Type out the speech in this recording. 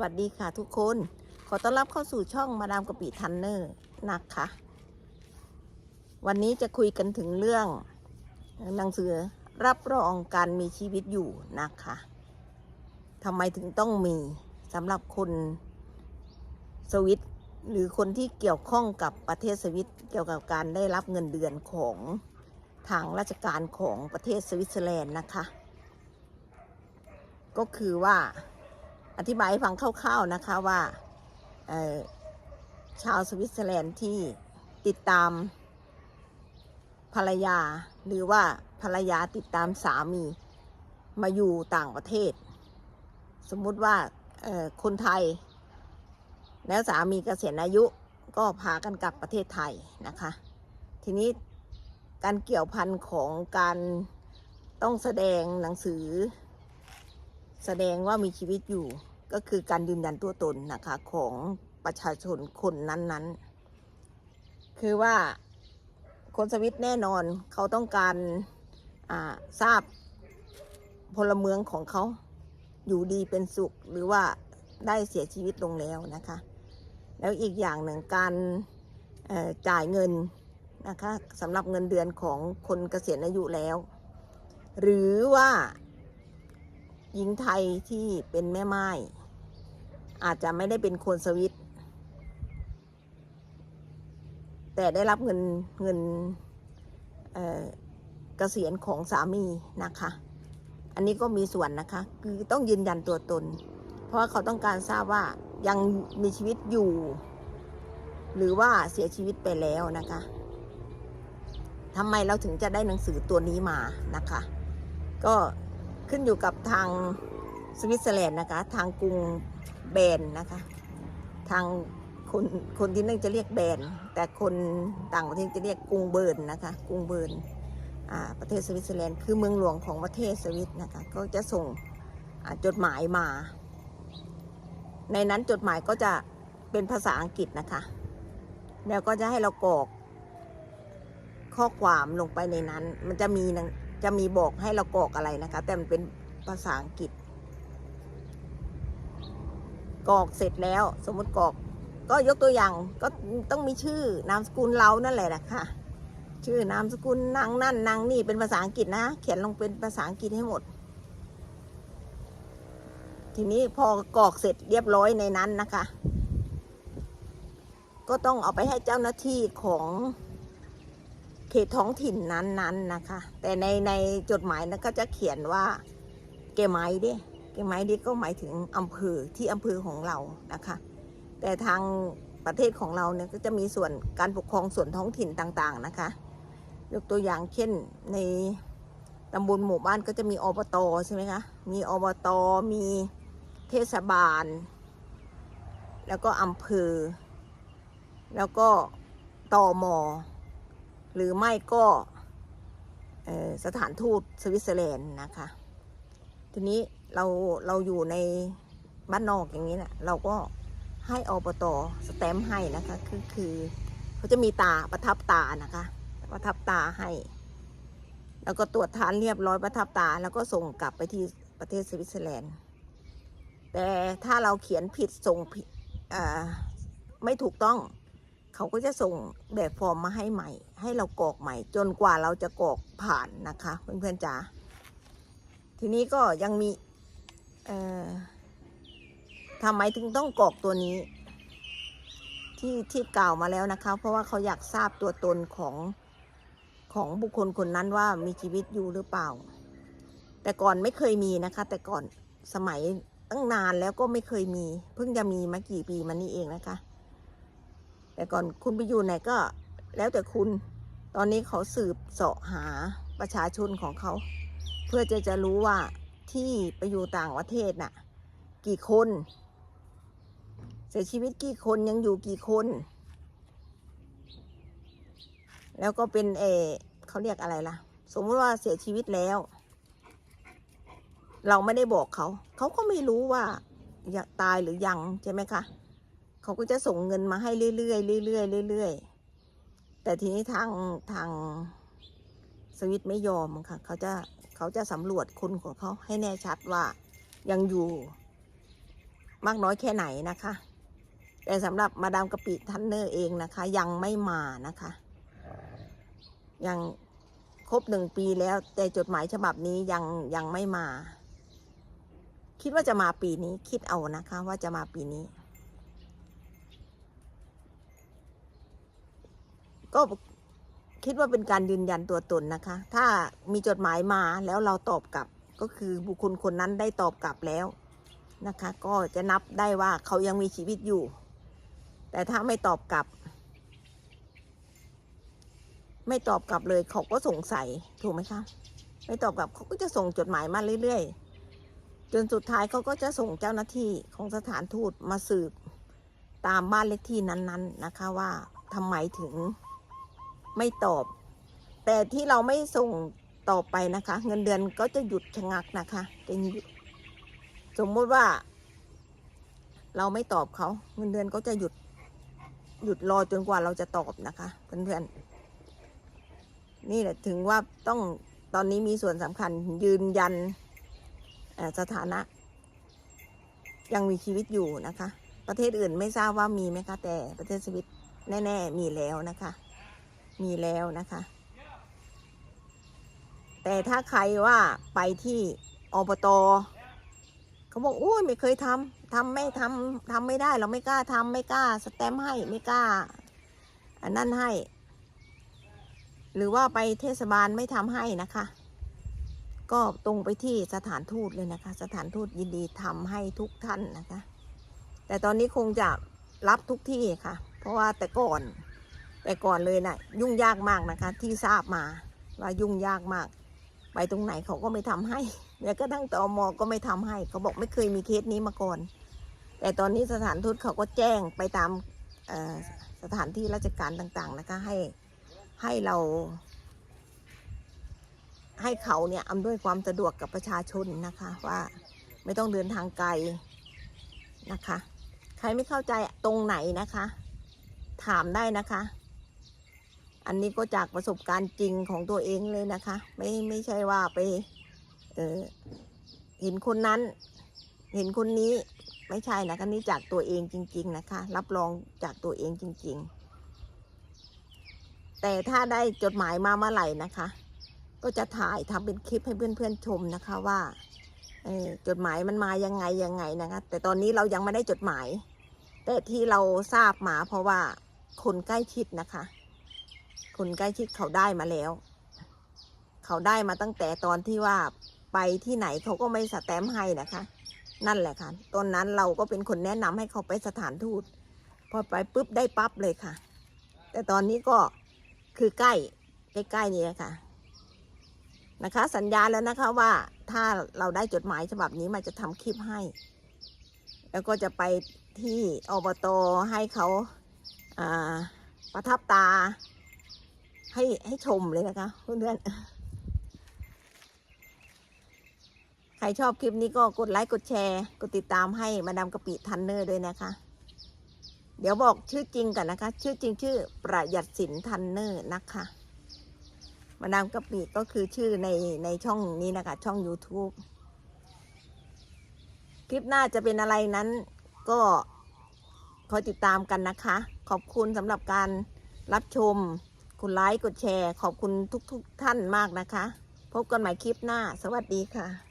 วัสดีค่ะทุกคน ขอต้อนรับเข้าสู่ช่องมาดามกะปิทันเนอร์นะคะ วันนี้จะคุยกันถึงเรื่องหนังสือรับรองการมีชีวิตอยู่นะคะทำไมถึงต้องมีสำหรับคนสวิตหรือคนที่เกี่ยวข้องกับประเทศสวิตเกี่ยวกับการได้รับเงินเดือนของทางราชการของประเทศสวิตเซอร์แลนด์นะคะ ก็คือว่า อธิบายให้ฟังคร่าวๆนะคะว่าชาวสวิตเซอร์แลนด์ที่ติดตามภรรยา หรือว่าภรรยาติดตามสามีมาอยู่ต่างประเทศ สมมุติว่าคนไทย แล้วสามีเกษียณอายุก็พากันกลับประเทศไทยนะคะ ทีนี้การเกี่ยวพันของการต้องแสดงหนังสือ แสดงว่ามีชีวิตอยู่ ก็คือการยืนยันตัวตนนะคะของประชาชนคนนั้นๆ คือว่าคนสวิตแน่นอนเขาต้องการาทราบพลเมืองของเขาอยู่ดีเป็นสุขหรือว่าได้เสียชีวิตลงแล้วนะคะ แล้วอีกอย่างหนึ่งการจ่ายเงินนะคะสำหรับเงินเดือนของคนเกษียณอายุแล้ว หรือว่า หญิงไทยที่เป็นแม่ไม้อาจจะไม่ได้เป็นคนสวิต แต่ได้รับเงินเงินเอ่อเกษียณของสามีนะคะ อันนี้ก็มีส่วนนะคะ คือต้องยืนยันตัวตน เพราะว่าเขาต้องการทราบว่ายังมีชีวิตอยู่ หรือว่าเสียชีวิตไปแล้วนะคะทำไมเราถึงจะได้หนังสือตัวนี้มานะคะ ก็ ขึ้นอยู่กับทางสวิตเซอร์แลนด์นะคะ ทางกรุงแบนนะคะ ทางคนคนที่นั่นจะเรียกแบนแต่คนต่างประเทศจะเรียกกรุงเบิร์นนะคะ กรุงเบิร์นประเทศสวิตเซอร์แลนด์คือเมืองหลวงของประเทศสวิตนะคะ ก็จะส่งจดหมายมา ในนั้นจดหมายก็จะเป็นภาษาอังกฤษนะคะ แล้วก็จะให้เรากรอกข้อความลงไปในนั้น มันจะมีนัง จะมีบอกให้เรากรอกอะไรนะคะ แต่มันเป็นภาษาอังกฤษกรอกเสร็จแล้ว สมมติกรอก ก็ยกตัวอย่างก็ต้องมีชื่อนามสกุลเรานั่นแหละนะคะชื่อนามสกุลนางนั่นนางนี่เป็นภาษาอังกฤษนะ เขียนลงเป็นภาษาอังกฤษให้หมด ทีนี้พอกรอกเสร็จเรียบร้อยในนั้นนะคะ ก็ต้องเอาไปให้เจ้าหน้าที่ของ เขตท้องถิ่นนั้นๆนะคะ แต่ในในจดหมายนั้นก็จะเขียนว่าเกไม้ดิเกไม้ดิก็หมายถึงอำเภอที่อำเภอของเรานะคะ แต่ทางประเทศของเราเนี่ยก็จะมีส่วนการปกครองส่วนท้องถิ่นต่างๆนะคะ ยกตัวอย่างเช่นในตำบลหมู่บ้านก็จะมีอบตใช่ไหมคะมีอบตมีเทศบาล แล้วก็อำเภอ แล้วก็ตอมอ หรือไม่ก็สถานทูตสวิตเซอร์แลนด์นะคะ ทีนี้เราเราอยู่ในบ้านนอกอย่างนี้นะเราก็ให้อบตสแตมป์ให้นะคะคือคือเขาจะมีตาประทับตานะคะ ประทับตาให้ แล้วก็ตรวจทานเรียบร้อยประทับตา แล้วก็ส่งกลับไปที่ประเทศสวิตเซอร์แลนด์ แต่ถ้าเราเขียนผิดส่งผิดไม่ถูกต้อง เขาก็จะส่งแบบฟอร์มมาให้ใหม่ ให้เรากรอกใหม่ จนกว่าเราจะกรอกผ่านนะคะเพื่อนๆจ๋าทีนี้ก็ยังมีเอ่อทำไมถึงต้องกรอกตัวนี้ ที่ที่กล่าวมาแล้วนะคะ เพราะว่าเขาอยากทราบตัวตนของของบุคคลคนนั้นว่ามีชีวิตอยู่หรือเปล่า แต่ก่อนไม่เคยมีนะคะ แต่ก่อนสมัยตั้งนานแล้วก็ไม่เคยมี เพิ่งจะมีมากี่ปีมานี้เองนะคะ แต่ก่อนคุณไปอยู่ไหนก็ แล้วแต่คุณ ตอนนี้เขาสืบเสาะหาประชาชนของเขา เพื่อจะจะรู้ว่าที่ไปอยู่ต่างประเทศน่ะ กี่คน เสียชีวิตกี่คนยังอยู่กี่คน แล้วก็เป็นเอเขาเรียกอะไรล่ะ สมมติว่าเสียชีวิตแล้ว เราไม่ได้บอกเขา เขาก็ไม่รู้ว่าตายหรือยังใช่ไหมคะ เขาก็จะส่งเงินมาให้เรื่อยๆเรื่อยๆเรื่อยๆ แต่ทีนี้ทางทางสวิตไม่ยอมค่ะ เขาจะเขาจะสำรวจคนของเขาให้แน่ชัดว่ายังอยู่มากน้อยแค่ไหนนะคะ แต่สำหรับมาดามกะปิทันเนอร์เองนะคะ ยังไม่มานะคะ ยังครบหนึ่งปีแล้ว แต่จดหมายฉบับนี้ยังยังไม่มา คิดว่าจะมาปีนี้ คิดเอานะคะ ว่าจะมาปีนี้ ก็คิดว่าเป็นการยืนยันตัวตนนะคะ ถ้ามีจดหมายมาแล้วเราตอบกลับ ก็คือบุคคลคนนั้นได้ตอบกลับแล้วนะคะ ก็จะนับได้ว่าเขายังมีชีวิตอยู่ แต่ถ้าไม่ตอบกลับ ไม่ตอบกลับเลยเขาก็สงสัยถูกไหมคะไม่ตอบกลับเขาก็จะส่งจดหมายมาเรื่อยๆ จนสุดท้ายเขาก็จะส่งเจ้าหน้าที่ของสถานทูตมาสืบตามบ้านเลขที่นั้นๆนะคะว่าทำไมถึง ไม่ตอบ แต่ที่เราไม่ส่งต่อไปนะคะ เงินเดือนก็จะหยุดชะงักนะคะจะหยุดสมมติว่า เราไม่ตอบเขาเงินเดือนก็จะหยุด หยุดรอจนกว่าเราจะตอบนะคะเพื่อนๆนี่แหละถึงว่าต้องตอนนี้มีส่วนสำคัญยืนยันสถานะ ยังมีชีวิตอยู่นะคะ ประเทศอื่นไม่ทราบว่ามีไหมคะ แต่ประเทศสวิตแน่ ๆ มีแล้วนะคะ มีแล้วนะคะ แต่ถ้าใครว่าไปที่อบตเขาบอกโอ้ยไม่เคยทำทำไม่ทำทำไม่ได้เราไม่กล้าทำไม่กล้าสแตมให้ไม่กล้าอันนั่นให้ หรือว่าไปเทศบาลไม่ทำให้นะคะ ก็ตรงไปที่สถานทูตเลยนะคะ สถานทูตยินดีทำให้ทุกท่านนะคะ แต่ตอนนี้คงจะรับทุกที่ค่ะ เพราะว่าแต่ก่อน แต่ก่อนเลยนะ่ะ ยุ่งยากมากนะคะ ที่ทราบมาว่ายุ่งยากมาก ไปตรงไหนเขาก็ไม่ทำให้แม้กระทั่งตอมอก็ไม่ทำให้ เขาบอกไม่เคยมีเคสนี้มาก่อน แต่ตอนนี้สถานทูตเขาก็แจ้งไปตามสถานที่ราชการต่างๆนะคะให้ให้เรา ให้เขาเนี่ยอำนวยความสะดวกกับประชาชนนะคะว่าไม่ต้องเดินทางไกลนะคะ ใครไม่เข้าใจตรงไหนนะคะ ถามได้นะคะ อันนี้ก็จากประสบการณ์จริงของตัวเองเลยนะคะ ไม่ไม่ใช่ว่าไปเออเห็นคนนั้น เห็นคนนี้ไม่ใช่นะคะนี่จากตัวเองจริง ๆ นะคะ รับรองจากตัวเองจริง ๆ แต่ถ้าได้จดหมายมาเมื่อไหร่นะคะ ก็จะถ่ายทำเป็นคลิปให้เพื่อนๆชมนะคะว่าจดหมายมันมายังไงยังไงนะคะ แต่ตอนนี้เรายังไม่ได้จดหมาย แต่ที่เราทราบมาเพราะว่าคนใกล้ชิดนะคะ คนใกล้ชิดเขาได้มาแล้ว เขาได้มาตั้งแต่ตอนที่ว่าไปที่ไหนเขาก็ไม่สแตมป์ให้นะคะ นั่นแหละค่ะ ตอนนั้นเราก็เป็นคนแนะนำให้เขาไปสถานทูต พอไปปุ๊บได้ปั๊บเลยค่ะ แต่ตอนนี้ก็คือใกล้ใกล้ๆนี่แหละค่ะนะคะ สัญญาแล้วนะคะว่าถ้าเราได้จดหมายฉบับนี้มันจะทำคลิปให้ แล้วก็จะไปที่อบตให้เขาประทับตา ให้ให้ชมเลยนะคะเพื่อนๆ ใครชอบคลิปนี้ก็กดไลค์กดแชร์ กดติดตามให้มาดามกะปิทันเนอร์ด้วยนะคะ เดี๋ยวบอกชื่อจริงกันนะคะ ชื่อจริงชื่อประหยัดสินทันเนอร์นะคะมาดามกะปิก็คือชื่อในในช่องนี้นะคะ ช่อง YouTube คลิปหน้าจะเป็นอะไรนั้นก็คอยติดตามกันนะคะ ขอบคุณสำหรับการรับชม กดไลค์กดแชร์ ขอบคุณทุกๆทท่านมากนะคะ พบกันใหม่คลิปหน้า สวัสดีค่ะ